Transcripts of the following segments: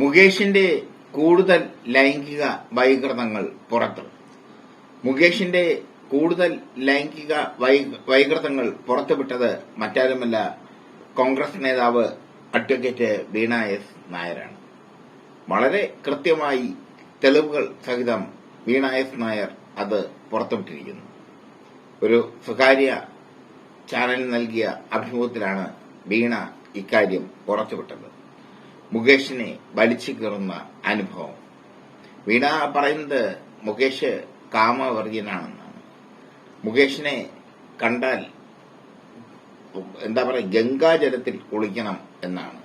മുകേഷിന്റെ കൂടുതൽ ലൈംഗിക വൈകൃതങ്ങൾ പുറത്ത്. മുകേഷിന്റെ കൂടുതൽ ലൈംഗിക വൈകൃതങ്ങൾ പുറത്തുവിട്ടത് മറ്റാരുമല്ല കോൺഗ്രസ് നേതാവ് അഡ്വക്കേറ്റ് വീണ എസ് നായരാണ്. വളരെ കൃത്യമായി തെളിവുകൾ സഹിതം വീണ എസ് നായർ അത് പുറത്തുവിട്ടിരിക്കുന്നു. ഒരു സ്വകാര്യ ചാനലിന് നൽകിയ അഭിമുഖത്തിലാണ് വീണ ഇക്കാര്യം പുറത്തുവിട്ടത്. മുകേഷിനെ വലിച്ചു കീറുന്ന അനുഭവം. വീണ പറയുന്നത് മുകേഷ് കാമവർഗീയനാണെന്നാണ്. മുകേഷിനെ കണ്ടാൽ എന്താ പറയുക ഗംഗാജലത്തിൽ കുളിക്കണം എന്നാണ്.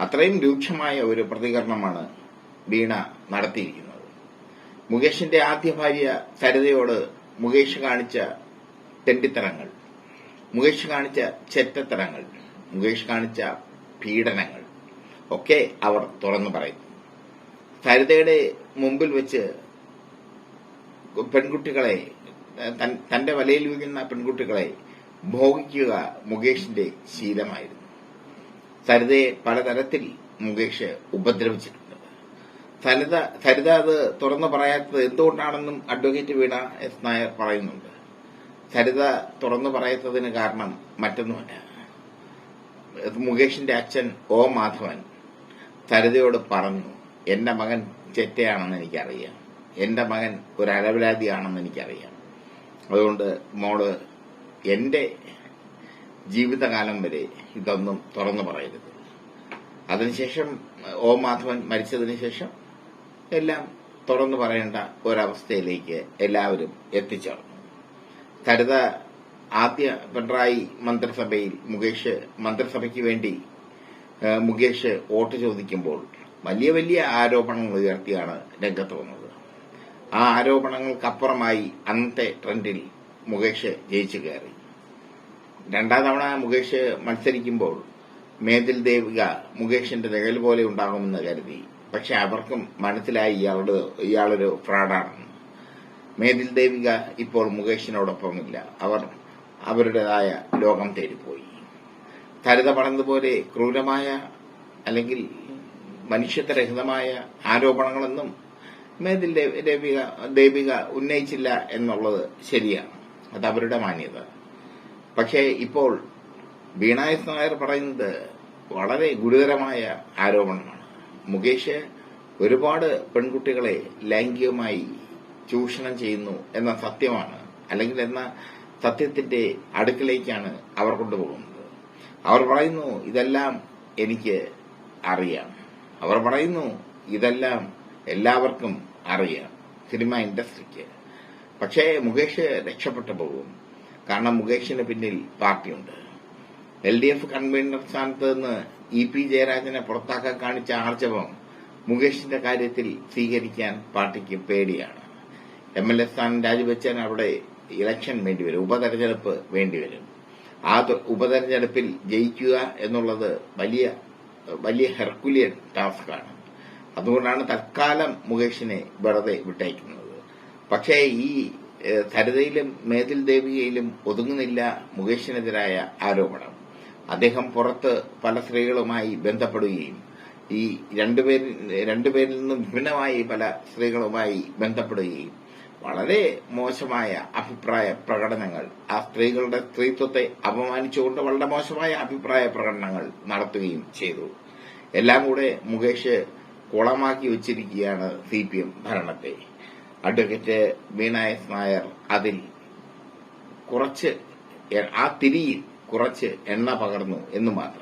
അത്രയും രൂക്ഷമായ ഒരു പ്രതികരണമാണ് വീണ നടത്തിയിരിക്കുന്നത്. മുകേഷിന്റെ ആദ്യ ഭാര്യ സരിതയോട് മുകേഷ് കാണിച്ച തെണ്ടിത്തരങ്ങൾ മുകേഷ് കാണിച്ച ചെറ്റത്തരങ്ങൾ മുകേഷ് കാണിച്ച പീഡനങ്ങൾ. ഒക്കെ അവർ തുറന്നു പറയും. സരിതയുടെ മുമ്പിൽ വെച്ച് പെൺകുട്ടികളെ തന്റെ വലയിൽ വീഴുന്ന പെൺകുട്ടികളെ ഭോഗിക്കുക മുകേഷിന്റെ ശീലമായിരുന്നു. സരിതയെ പലതരത്തിൽ മുകേഷ് ഉപദ്രവിച്ചിട്ടുണ്ട്. സരിത സരിത അത് തുറന്നു പറയാത്തത് എന്തുകൊണ്ടാണെന്നും അഡ്വക്കേറ്റ് വീണ എസ് നായർ പറയുന്നുണ്ട്. സരിത തുറന്നു പറയാത്തതിന് കാരണം മറ്റൊന്നുമല്ല. മുകേഷിന്റെ അച്ഛൻ ഓ മാധവൻ. സരിതയോട് പറഞ്ഞു എന്റെ മകൻ ചെറ്റയാണെന്ന് എനിക്കറിയാം. എന്റെ മകൻ ഒരു അലവലാതിയാണെന്ന് എനിക്കറിയാം. അതുകൊണ്ട് മോൾ എന്റെ ജീവിതകാലം വരെ ഇതൊന്നും തുറന്നു പറയരുത്. അതിനുശേഷം ഓ മാധവൻ മരിച്ചതിന് ശേഷം എല്ലാം തുറന്നു പറയേണ്ട ഒരവസ്ഥയിലേക്ക് എല്ലാവരും എത്തിച്ചേർന്നു. സരിത ആദ്യ പിണറായി മന്ത്രിസഭയിൽ മുകേഷ് മന്ത്രിസഭയ്ക്ക് വേണ്ടി മുകേഷ് വോട്ട് ചോദിക്കുമ്പോൾ വലിയ വലിയ ആരോപണങ്ങൾ ഉയർത്തിയാണ് രംഗത്ത് വന്നത്. ആ ആരോപണങ്ങൾക്കപ്പുറമായി അന്നത്തെ ട്രെൻഡിൽ മുകേഷ് ജയിച്ചു കയറി. രണ്ടാം തവണ മുകേഷ് മത്സരിക്കുമ്പോൾ മേതിൽ ദേവിക മുകേഷിന്റെ നിഴൽ പോലെ ഉണ്ടാകുമെന്ന് കരുതി. പക്ഷെ അവർക്കും മനസ്സിലായി ഇയാളുടെ ഇയാളൊരു ഫ്രോഡാണെന്ന് മേതിൽ ദേവിക ഇപ്പോൾ മുകേഷിനോടൊപ്പമില്ല. അവർ അവരുടേതായ ലോകം തേടിപ്പോയി. സരിത പറഞ്ഞതുപോലെ ക്രൂരമായ അല്ലെങ്കിൽ മനുഷ്യത്വരഹിതമായ ആരോപണങ്ങളൊന്നും മേതിൽ ദേവിക ദേവിക ഉന്നയിച്ചില്ല എന്നുള്ളത് ശരിയാണ്. അത് അവരുടെ മാന്യത. പക്ഷേ ഇപ്പോൾ വീണായസ് നായർ പറയുന്നത് വളരെ ഗുരുതരമായ ആരോപണമാണ്. മുകേഷ് ഒരുപാട് പെൺകുട്ടികളെ ലൈംഗികമായി ചൂഷണം ചെയ്യുന്നു എന്ന സത്യമാണ്. അല്ലെങ്കിൽ എന്ന സത്യത്തിന്റെ അടുക്കിലേക്കാണ് അവർ കൊണ്ടുപോകുന്നത്. അവർ പറയുന്നു ഇതെല്ലാം എനിക്ക് അറിയാം. അവർ പറയുന്നു ഇതെല്ലാം എല്ലാവർക്കും അറിയാം. സിനിമ ഇൻഡസ്ട്രിക്ക്. പക്ഷേ മുകേഷ് രക്ഷപ്പെട്ടു പോകും. കാരണം മുകേഷിന് പിന്നിൽ പാർട്ടിയുണ്ട്. എൽ ഡി എഫ് കൺവീനർ സ്ഥാനത്ത് നിന്ന് ഇ പി ജയരാജനെ പുറത്താക്കാൻ കാണിച്ച ആർജവം മുകേഷിന്റെ കാര്യത്തിൽ സ്വീകരിക്കാൻ പാർട്ടിക്ക് പേടിയാണ്. എം എൽ എ സ്ഥാനം രാജിവെച്ചാൽ അവിടെ ഇലക്ഷൻ വേണ്ടിവരും ഉപതെരഞ്ഞെടുപ്പ് വേണ്ടിവരും. ആ ഉപതെരഞ്ഞെടുപ്പിൽ ജയിക്കുക എന്നുള്ളത് വലിയ വലിയ ഹെർക്കുലിയൻ ടാസ്ക്കാണ്. അതുകൊണ്ടാണ് തൽക്കാലം മുകേഷിനെ വെറുതെ വിട്ടയക്കുന്നത്. പക്ഷേ ഈ സരിതയിലും മേതിൽ ദേവികയിലും ഒതുങ്ങുന്നില്ല മുകേഷിനെതിരായ ആരോപണം. അദ്ദേഹം പുറത്ത് പല സ്ത്രീകളുമായി ബന്ധപ്പെടുകയും ഈ രണ്ടുപേരിൽ രണ്ടുപേരിൽ നിന്നും ഭിന്നമായി പല സ്ത്രീകളുമായി ബന്ധപ്പെടുകയും വളരെ മോശമായ അഭിപ്രായ പ്രകടനങ്ങൾ. ആ സ്ത്രീകളുടെ സ്ത്രീത്വത്തെ അപമാനിച്ചുകൊണ്ട് വളരെ മോശമായ അഭിപ്രായ പ്രകടനങ്ങൾ നടത്തുകയും ചെയ്തു. എല്ലാം കൂടെ മുകേഷ് കുളമാക്കി വെച്ചിരിക്കുകയാണ് സി പി എം ഭരണത്തെ. അഡ്വക്കേറ്റ് വീണ എസ് നായർ അതിൽ കുറച്ച് ആ തിരിയിൽ കുറച്ച് എണ്ണ പകർന്നു എന്ന് മാത്രം.